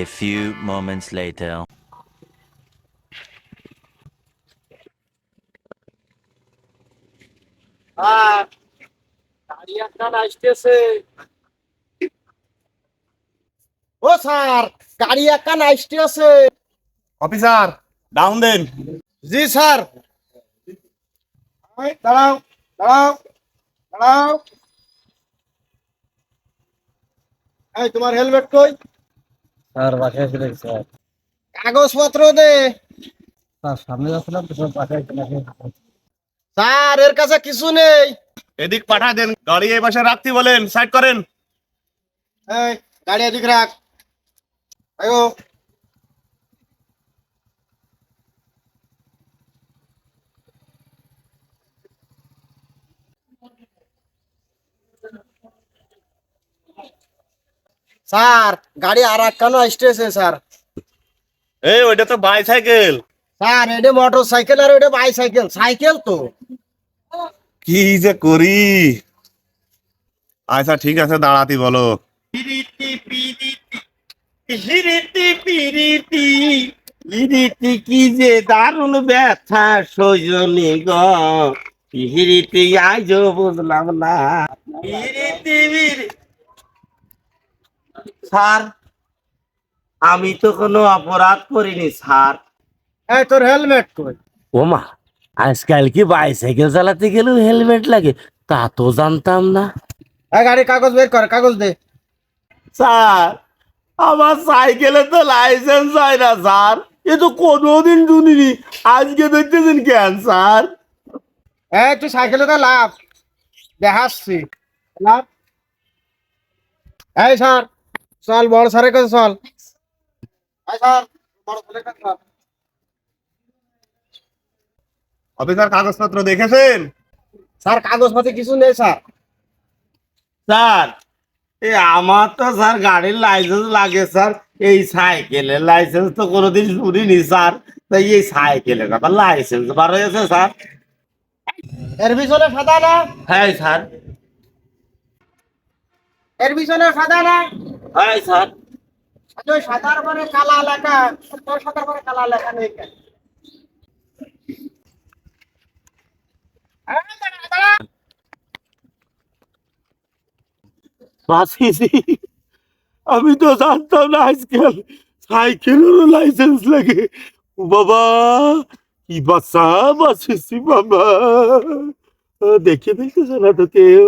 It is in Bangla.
A few moments later. ও স্যার গাড়ি একটা আসতেছে। অফিসার ডাউন দেন। জি স্যার। দাঁড়াও দাঁড়াও দাঁড়াও। এই তোমার হেলমেট কই? স্যার বাসায় ছিল স্যার কাগজপত্র দে। স্যার সামনে যাচ্ছিলাম তো সব বাসায় ছিল স্যার এর কাছে কিছু নেই। এদিক পাঠা দেন গাড়ি এই পাশে রাখতে বলেন সাইড করেন। এই গাড়ি এদিক রাখ। আয়ো। স্যার গাড়ি আর এক কেন আসতেছে স্যার। এই ওইটা তো বাইসাইকেল স্যার এটা মোটর সাইকেল আর ওইটা বাইসাইকেল সাইকেল তো। কি যে করি? আচ্ছা ঠিক আছে দাঁড়াতি বলো। কি যে দারুণ ব্যথা সজনি গ। পিহিরিতি আজও বুঝলাম না। স্যার আমি তো কোনো অপরাধ করিনি স্যার। এই তোর হেলমেট কই? ওমা আজকাল কি বাইসাইকেল চালাতে গেলেও হেলমেট লাগে? তা তো জানতাম না। এই গাড়ি কাগজ বের কর কাগজ দে। স্যার আমার সাইকেলে তো লাইসেন্স হয় না স্যার। এ তো কোনোদিন শুনিনি। আজকে দেখতেছেন কেন স্যার? এই তুই সাইকেলে তো লাভ দেখাচ্ছি। লাভ এই স্যার। চল বড় স্যারের কাছে চল। অফিসার কাগজপত্র দেখেছেন? স্যার কাগজপাতি কিছু নেই স্যার। স্যার এ আমার তো স্যার গাড়ির লাইসেন্স লাগে স্যার। এই সাইকেলের লাইসেন্স তো কোনোদিন শুনিনি স্যার। তাই এই সাইকেলের আবার লাইসেন্স বার হয়েছে স্যার। এর পিছনে সাদা না? হ্যাঁ স্যার। এর পিছনে সাদা না? স্যার। আচ্ছা, ওই সাদার পরে কালা লেখা তোর সাদার পরে কালা লেখা নেই কেন? আমি তো জানতাম না আজকাল সাইকেলেরও লাইসেন্স লাগে। ও বাবা কি বাচ্চা বাসিছি বাবা। দেখে দেখতেছে না তো কেউ।